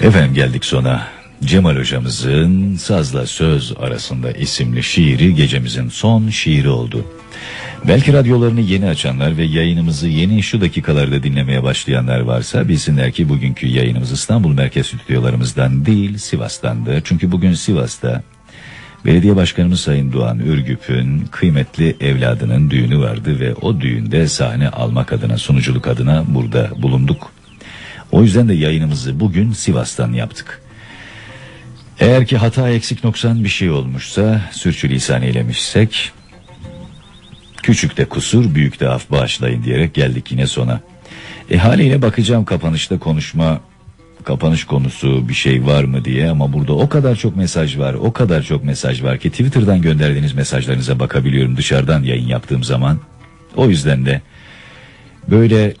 Efendim geldik sona. Cemal hocamızın Sazla Söz arasında isimli şiiri gecemizin son şiiri oldu. Belki radyolarını yeni açanlar ve yayınımızı yeni şu dakikalarda dinlemeye başlayanlar varsa bilsinler ki bugünkü yayınımız İstanbul Merkez Stüdyolarımızdan değil Sivas'tandır. Çünkü bugün Sivas'ta Belediye Başkanımız Sayın Doğan Ürgüp'ün kıymetli evladının düğünü vardı ve o düğünde sahne almak adına sunuculuk adına burada bulunduk. O yüzden de yayınımızı bugün Sivas'tan yaptık. Eğer ki hata eksik noksan bir şey olmuşsa sürçülisan eylemişsek küçük de kusur büyük de af bağışlayın diyerek geldik yine sona. E haliyle bakacağım kapanışta konuşma kapanış konusu bir şey var mı diye ama burada o kadar çok mesaj var o kadar çok mesaj var ki Twitter'dan gönderdiğiniz mesajlarınıza bakabiliyorum dışarıdan yayın yaptığım zaman. O yüzden de böyle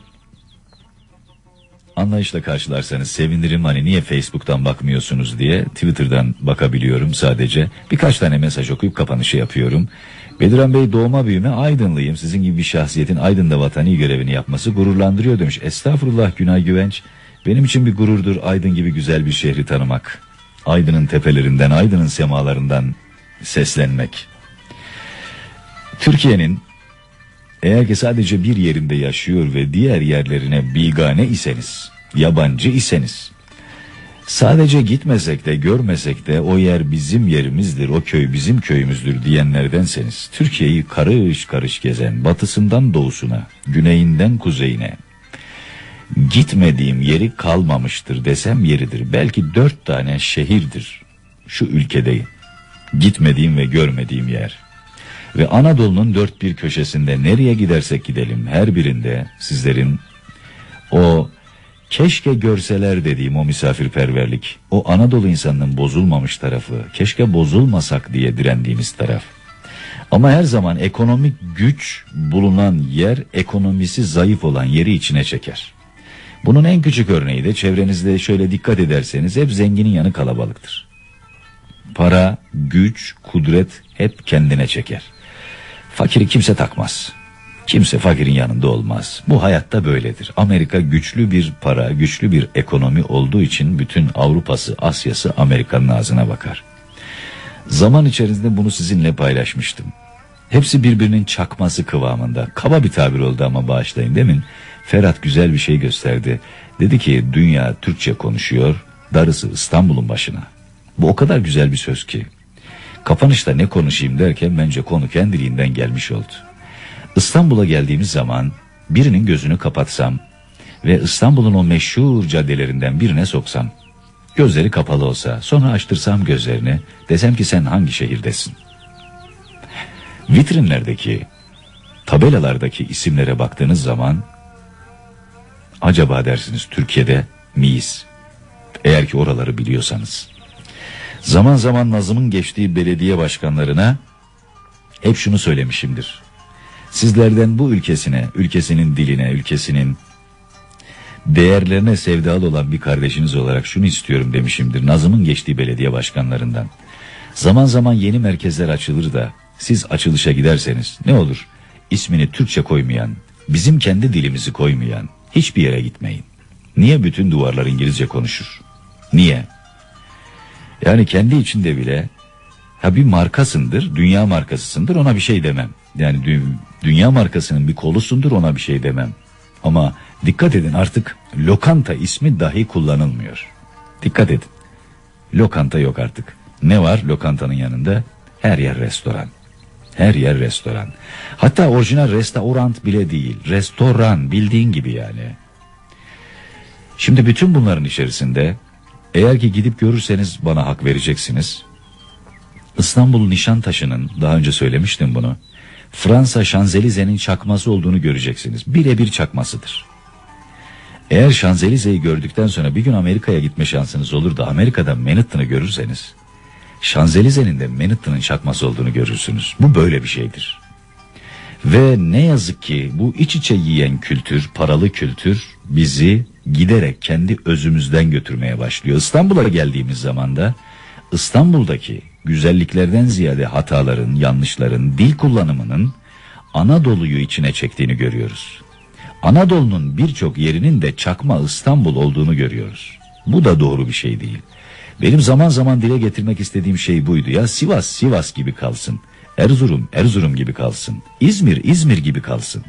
anlayışla karşılarsanız sevinirim hani niye Facebook'tan bakmıyorsunuz diye Twitter'dan bakabiliyorum sadece. Birkaç tane mesaj okuyup kapanışı yapıyorum. Bediran Bey doğma büyüme Aydınlıyım. Sizin gibi bir şahsiyetin Aydın'da vatani görevini yapması gururlandırıyor demiş. Estağfurullah Günay Güvenç. Benim için bir gururdur Aydın gibi güzel bir şehri tanımak. Aydın'ın tepelerinden, Aydın'ın semalarından seslenmek. Türkiye'nin eğer ki sadece bir yerinde yaşıyor ve diğer yerlerine bigane iseniz, yabancı iseniz, sadece gitmesek de görmesek de o yer bizim yerimizdir, o köy bizim köyümüzdür diyenlerdenseniz, Türkiye'yi karış karış gezen, batısından doğusuna, güneyinden kuzeyine, gitmediğim yeri kalmamıştır desem yeridir. Belki dört tane şehirdir şu ülkede gitmediğim ve görmediğim yer. Ve Anadolu'nun dört bir köşesinde nereye gidersek gidelim her birinde sizlerin o keşke görseler dediğim o misafirperverlik, o Anadolu insanının bozulmamış tarafı, keşke bozulmasak diye direndiğimiz taraf. Ama her zaman ekonomik güç bulunan yer ekonomisi zayıf olan yeri içine çeker. Bunun en küçük örneği de çevrenizde şöyle dikkat ederseniz hep zenginin yanı kalabalıktır. Para, güç, kudret hep kendine çeker. Fakiri kimse takmaz. Kimse fakirin yanında olmaz. Bu hayatta böyledir. Amerika güçlü bir para, güçlü bir ekonomi olduğu için bütün Avrupa'sı, Asya'sı Amerika'nın ağzına bakar. Zaman içerisinde bunu sizinle paylaşmıştım. Hepsi birbirinin çakması kıvamında. Kaba bir tabir oldu ama bağışlayın demin. Ferhat güzel bir şey gösterdi. Dedi ki dünya Türkçe konuşuyor, darısı İstanbul'un başına. Bu o kadar güzel bir söz ki. Kapanışta ne konuşayım derken bence konu kendiliğinden gelmiş oldu. İstanbul'a geldiğimiz zaman birinin gözünü kapatsam ve İstanbul'un o meşhur caddelerinden birine soksam, gözleri kapalı olsa sonra açtırsam gözlerini desem ki sen hangi şehirdesin? Vitrinlerdeki, tabelalardaki isimlere baktığınız zaman acaba dersiniz Türkiye'de miyiz? Eğer ki oraları biliyorsanız. Zaman zaman Nazım'ın geçtiği belediye başkanlarına hep şunu söylemişimdir. Sizlerden bu ülkesine, ülkesinin diline, ülkesinin değerlerine sevdalı olan bir kardeşiniz olarak şunu istiyorum demişimdir. Nazım'ın geçtiği belediye başkanlarından. Zaman zaman yeni merkezler açılır da siz açılışa giderseniz ne olur? İsmini Türkçe koymayan, bizim kendi dilimizi koymayan hiçbir yere gitmeyin. Niye bütün duvarlar İngilizce konuşur? Niye? Yani kendi içinde bile ha bir markasındır, dünya markasısındır ona bir şey demem. Yani dü dünya markasının bir kolusundur ona bir şey demem. Ama dikkat edin artık lokanta ismi dahi kullanılmıyor. Dikkat edin. Lokanta yok artık. Ne var lokantanın yanında? Her yer restoran. Her yer restoran. Hatta orijinal restoran bile değil. Restoran bildiğin gibi yani. Şimdi bütün bunların içerisinde eğer ki gidip görürseniz bana hak vereceksiniz. İstanbul Nişantaşı'nın daha önce söylemiştim bunu. Fransa Şanzelize'nin çakması olduğunu göreceksiniz. Birebir çakmasıdır. Eğer Şanzelize'yi gördükten sonra bir gün Amerika'ya gitme şansınız olur da Amerika'da Manhattan'ı görürseniz Şanzelize'nin de Manhattan'ın çakması olduğunu görürsünüz. Bu böyle bir şeydir. Ve ne yazık ki bu iç içe yiyen kültür, paralı kültür bizi giderek kendi özümüzden götürmeye başlıyor. İstanbul'a geldiğimiz zaman da İstanbul'daki güzelliklerden ziyade hataların, yanlışların, dil kullanımının Anadolu'yu içine çektiğini görüyoruz. Anadolu'nun birçok yerinin de çakma İstanbul olduğunu görüyoruz. Bu da doğru bir şey değil. Benim zaman zaman dile getirmek istediğim şey buydu ya Sivas Sivas gibi kalsın. Erzurum Erzurum gibi kalsın. İzmir İzmir gibi kalsın.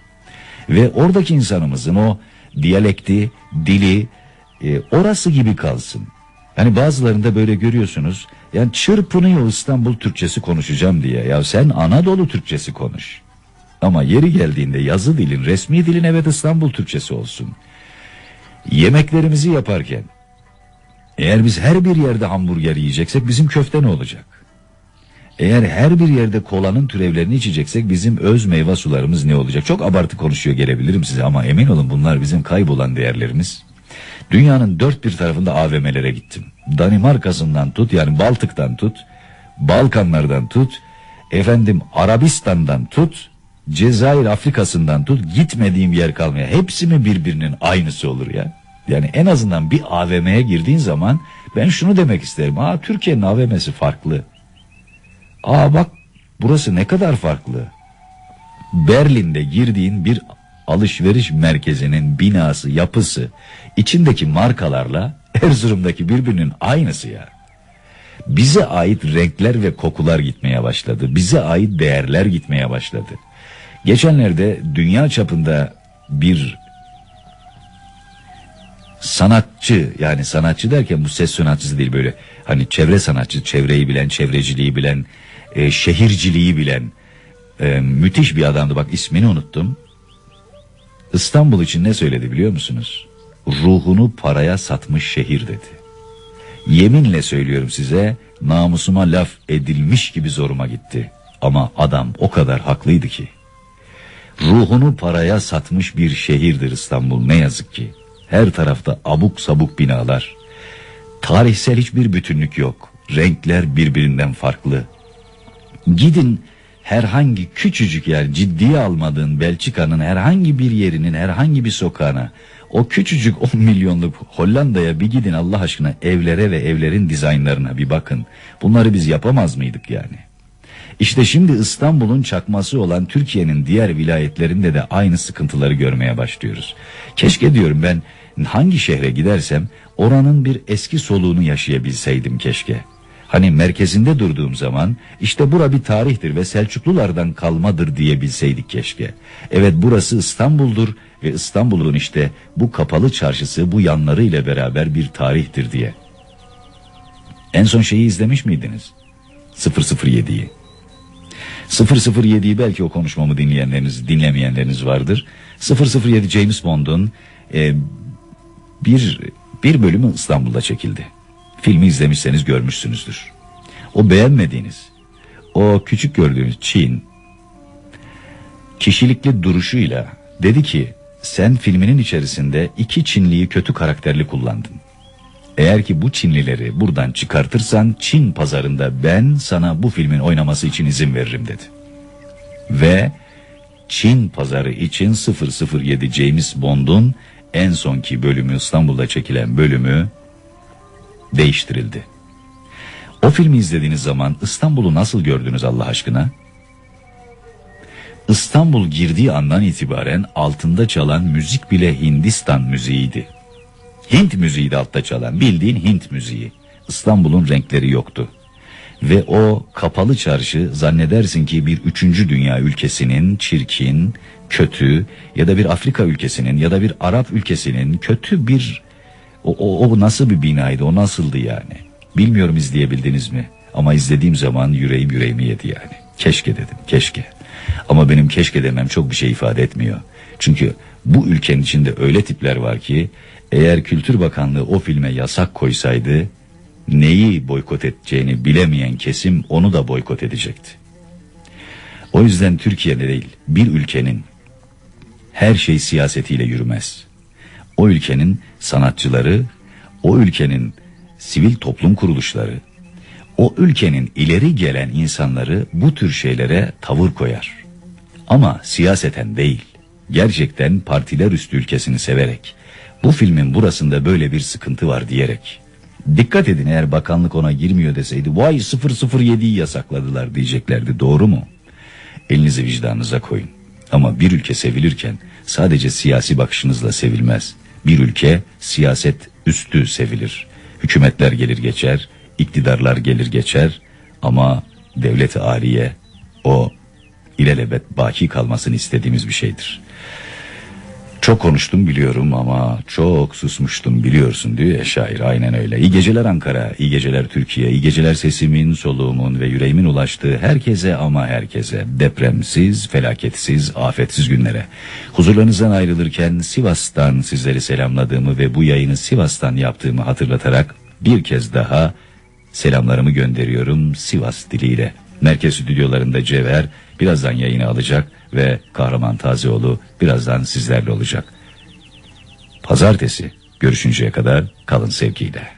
Ve oradaki insanımızın o diyalekti, dili e, orası gibi kalsın. Yani bazılarında böyle görüyorsunuz. Yani çırpınıyor İstanbul Türkçesi konuşacağım diye. Ya sen Anadolu Türkçesi konuş. Ama yeri geldiğinde yazı dilin, resmi dilin evet İstanbul Türkçesi olsun. Yemeklerimizi yaparken eğer biz her bir yerde hamburger yiyeceksek bizim köfte ne olacak? Eğer her bir yerde kolanın türevlerini içeceksek bizim öz meyve sularımız ne olacak? Çok abartı konuşuyor gelebilirim size ama emin olun bunlar bizim kaybolan değerlerimiz. Dünyanın dört bir tarafında AVM'lere gittim. Danimarka'sından tut yani Baltık'tan tut, Balkanlardan tut, efendim Arabistan'dan tut, Cezayir Afrika'sından tut gitmediğim yer kalmaya. Hepsi mi birbirinin aynısı olur ya? Yani en azından bir AVM'ye girdiğin zaman ben şunu demek isterim. Aa Türkiye'nin AVM'si farklı. Aa bak burası ne kadar farklı. Berlin'de girdiğin bir alışveriş merkezinin binası, yapısı, içindeki markalarla Erzurum'daki birbirinin aynısı ya. Bize ait renkler ve kokular gitmeye başladı. Bize ait değerler gitmeye başladı. Geçenlerde dünya çapında bir sanatçı yani sanatçı derken bu ses sanatçısı değil böyle hani çevre sanatçı, çevreyi bilen, çevreciliği bilen, e, şehirciliği bilen e, müthiş bir adamdı bak ismini unuttum. İstanbul için ne söyledi biliyor musunuz? Ruhunu paraya satmış şehir dedi. Yeminle söylüyorum size namusuma laf edilmiş gibi zoruma gitti. Ama adam o kadar haklıydı ki. Ruhunu paraya satmış bir şehirdir İstanbul ne yazık ki. Her tarafta abuk sabuk binalar. Tarihsel hiçbir bütünlük yok. Renkler birbirinden farklı. Gidin herhangi küçücük yer ciddiye almadığın Belçika'nın herhangi bir yerinin herhangi bir sokağına o küçücük 10 milyonluk Hollanda'ya bir gidin Allah aşkına evlere ve evlerin dizaynlarına bir bakın. Bunları biz yapamaz mıydık yani? İşte şimdi İstanbul'un çakması olan Türkiye'nin diğer vilayetlerinde de aynı sıkıntıları görmeye başlıyoruz. Keşke diyorum ben hangi şehre gidersem oranın bir eski soluğunu yaşayabilseydim keşke. Hani merkezinde durduğum zaman işte bura bir tarihtir ve Selçuklulardan kalmadır diyebilseydik keşke. Evet burası İstanbul'dur ve İstanbul'un işte bu kapalı çarşısı bu yanları ile beraber bir tarihtir diye. En son şeyi izlemiş miydiniz? 007'yi. 007'yi belki o konuşmamı dinleyenleriniz, dinlemeyenleriniz vardır. 007 James Bond'un e, bir bir bölümü İstanbul'da çekildi. Filmi izlemişseniz görmüşsünüzdür. O beğenmediğiniz, o küçük gördüğünüz Çin kişilikli duruşuyla dedi ki sen filminin içerisinde iki Çinliyi kötü karakterli kullandın. Eğer ki bu Çinlileri buradan çıkartırsan Çin pazarında ben sana bu filmin oynaması için izin veririm dedi. Ve Çin pazarı için 007 James Bond'un en sonki bölümü İstanbul'da çekilen bölümü değiştirildi. O filmi izlediğiniz zaman İstanbul'u nasıl gördünüz Allah aşkına? İstanbul girdiği andan itibaren altında çalan müzik bile Hindistan müziğiydi. Hint müziği de altta çalan bildiğin Hint müziği. İstanbul'un renkleri yoktu. Ve o kapalı çarşı zannedersin ki bir üçüncü dünya ülkesinin çirkin, kötü ya da bir Afrika ülkesinin ya da bir Arap ülkesinin kötü bir o, o, o nasıl bir binaydı o nasıldı yani. Bilmiyorum izleyebildiniz mi ama izlediğim zaman yüreğim yüreğimi yedi yani. Keşke dedim keşke. Ama benim keşke demem çok bir şey ifade etmiyor. Çünkü bu ülkenin içinde öyle tipler var ki eğer Kültür Bakanlığı o filme yasak koysaydı neyi boykot edeceğini bilemeyen kesim onu da boykot edecekti. O yüzden Türkiye'de değil bir ülkenin her şey siyasetiyle yürümez. O ülkenin sanatçıları, o ülkenin sivil toplum kuruluşları, o ülkenin ileri gelen insanları bu tür şeylere tavır koyar. Ama siyaseten değil, gerçekten partiler üstü ülkesini severek, bu filmin burasında böyle bir sıkıntı var diyerek, Dikkat edin eğer bakanlık ona girmiyor deseydi vay 007'yi yasakladılar diyeceklerdi doğru mu? Elinizi vicdanınıza koyun. Ama bir ülke sevilirken sadece siyasi bakışınızla sevilmez. Bir ülke siyaset üstü sevilir. Hükümetler gelir geçer, iktidarlar gelir geçer ama devlet-i aliye o ilelebet baki kalmasını istediğimiz bir şeydir. Çok konuştum biliyorum ama çok susmuştum biliyorsun diyor ya şair aynen öyle. İyi geceler Ankara, iyi geceler Türkiye, iyi geceler sesimin, soluğumun ve yüreğimin ulaştığı herkese ama herkese. Depremsiz, felaketsiz, afetsiz günlere. Huzurlarınızdan ayrılırken Sivas'tan sizleri selamladığımı ve bu yayını Sivas'tan yaptığımı hatırlatarak bir kez daha selamlarımı gönderiyorum Sivas diliyle. Merkez stüdyolarında Cevher birazdan yayını alacak ve Kahraman Tazeoğlu birazdan sizlerle olacak. Pazartesi görüşünceye kadar kalın sevgiyle.